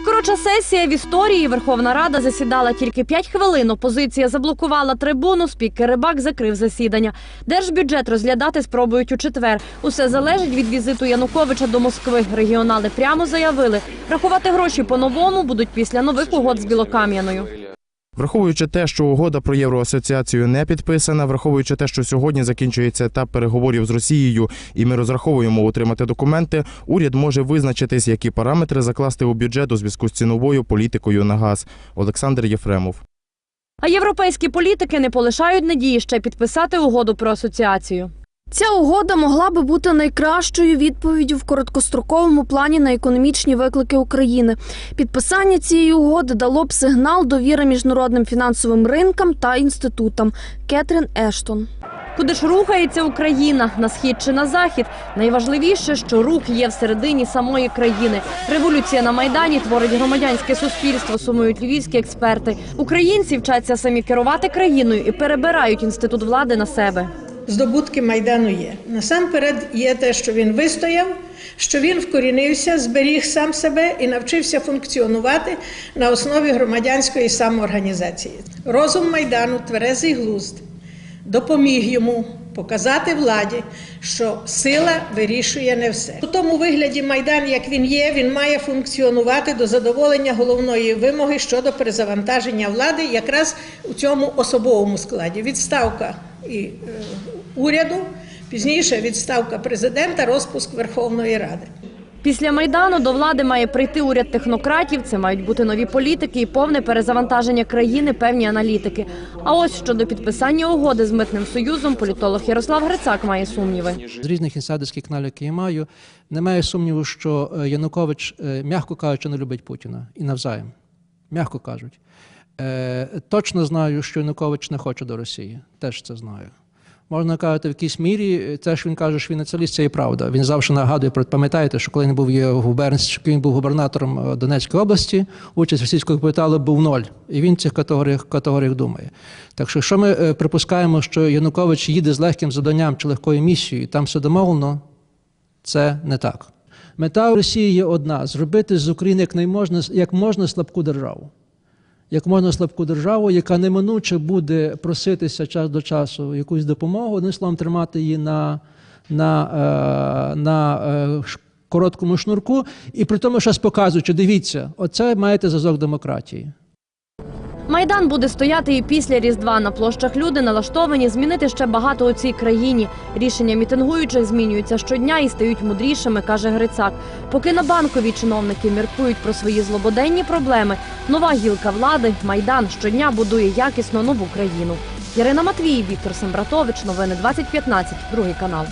Найкоротша сесія в історії Верховна Рада засідала тільки 5 хвилин. Опозиція заблокувала трибуну. Спікер Рибак закрив засідання. Держбюджет розглядати спробують у четвер. Усе залежить від візиту Януковича до Москви. Регіонали прямо заявили, рахувати гроші по-новому будуть після нових угод з Білокам'яною. Враховуючи те, що угода про євроасоціацію не підписана, враховуючи те, що сьогодні закінчується етап переговорів з Росією, і ми розраховуємо отримати документи, уряд може визначитись, які параметри закласти у бюджет у зв'язку з ціновою політикою на газ. Олександр Єфремов. А європейські політики не полишають надії ще підписати угоду про асоціацію. Ця угода могла би бути найкращою відповіддю в короткостроковому плані на економічні виклики України. Підписання цієї угоди дало б сигнал довіри міжнародним фінансовим ринкам та інститутам. Кетрін Ештон. Куди ж рухається Україна на схід чи на захід? Найважливіше, що рух є всередині самої країни. Революція на майдані творить громадянське суспільство. Сумують львівські експерти. Українці вчаться самі керувати країною і перебирають інститут влади на себе. Здобутки Майдану є. Насамперед є те, що він вистояв, що він вкорінився, зберіг сам себе і навчився функціонувати на основі громадянської самоорганізації. Розум Майдану, тверезий глузд, допоміг йому показати владі, що сила вирішує не все. У тому вигляді Майдан, як він є, він має функціонувати до задоволення головної вимоги щодо перезавантаження влади, якраз у цьому особовому складі. Відставка і е, уряду, пізніше відставка президента, розпуск Верховної Ради. Після майдану до влади має прийти уряд технократів. Це мають бути нові політики і повне перезавантаження країни, певні аналітики. А ось щодо підписання угоди з митним союзом, політолог Ярослав Грицак має сумніви. З різних інсайдерських каналів, які я маю, немає сумніву, що е, Янукович, е, м'яко кажучи, не любить Путіна і навзаєм. М'яко кажуть. Е, Точно знаю, що Янукович не хоче до Росії. Теж це знаю. Можна казати, в якійсь мірі е, те, що він каже, що він націоналіст, це і правда. Він завжди нагадує, про- пам'ятаєте, що коли він був він був губернатором е, Донецької області, участь російського капіталу був ноль. І він в цих категоріях, категоріях думає. Так що, якщо ми припускаємо, що Янукович їде з легким заданням чи легкою місією, і там все домовлено, це не так. Мета Росії є одна: зробити з України як, як можна слабку державу. Як можна слабку державу, яка неминуче буде проситися час до часу якусь допомогу, одним словом, тримати її на, на, на, на е, короткому шнурку, і при тому щось показуючи, дивіться, оце маєте зазок демократії. Майдан буде стояти і після Різдва на площах. Люди налаштовані змінити ще багато у цій країні. Рішення мітингуючих змінюються щодня і стають мудрішими, каже Грицак. Поки на банкові чиновники міркують про свої злободенні проблеми, нова гілка влади майдан щодня будує якісно нову країну. Ярина Матвій, Віктор Сембратович. Новини 2015. Другий канал.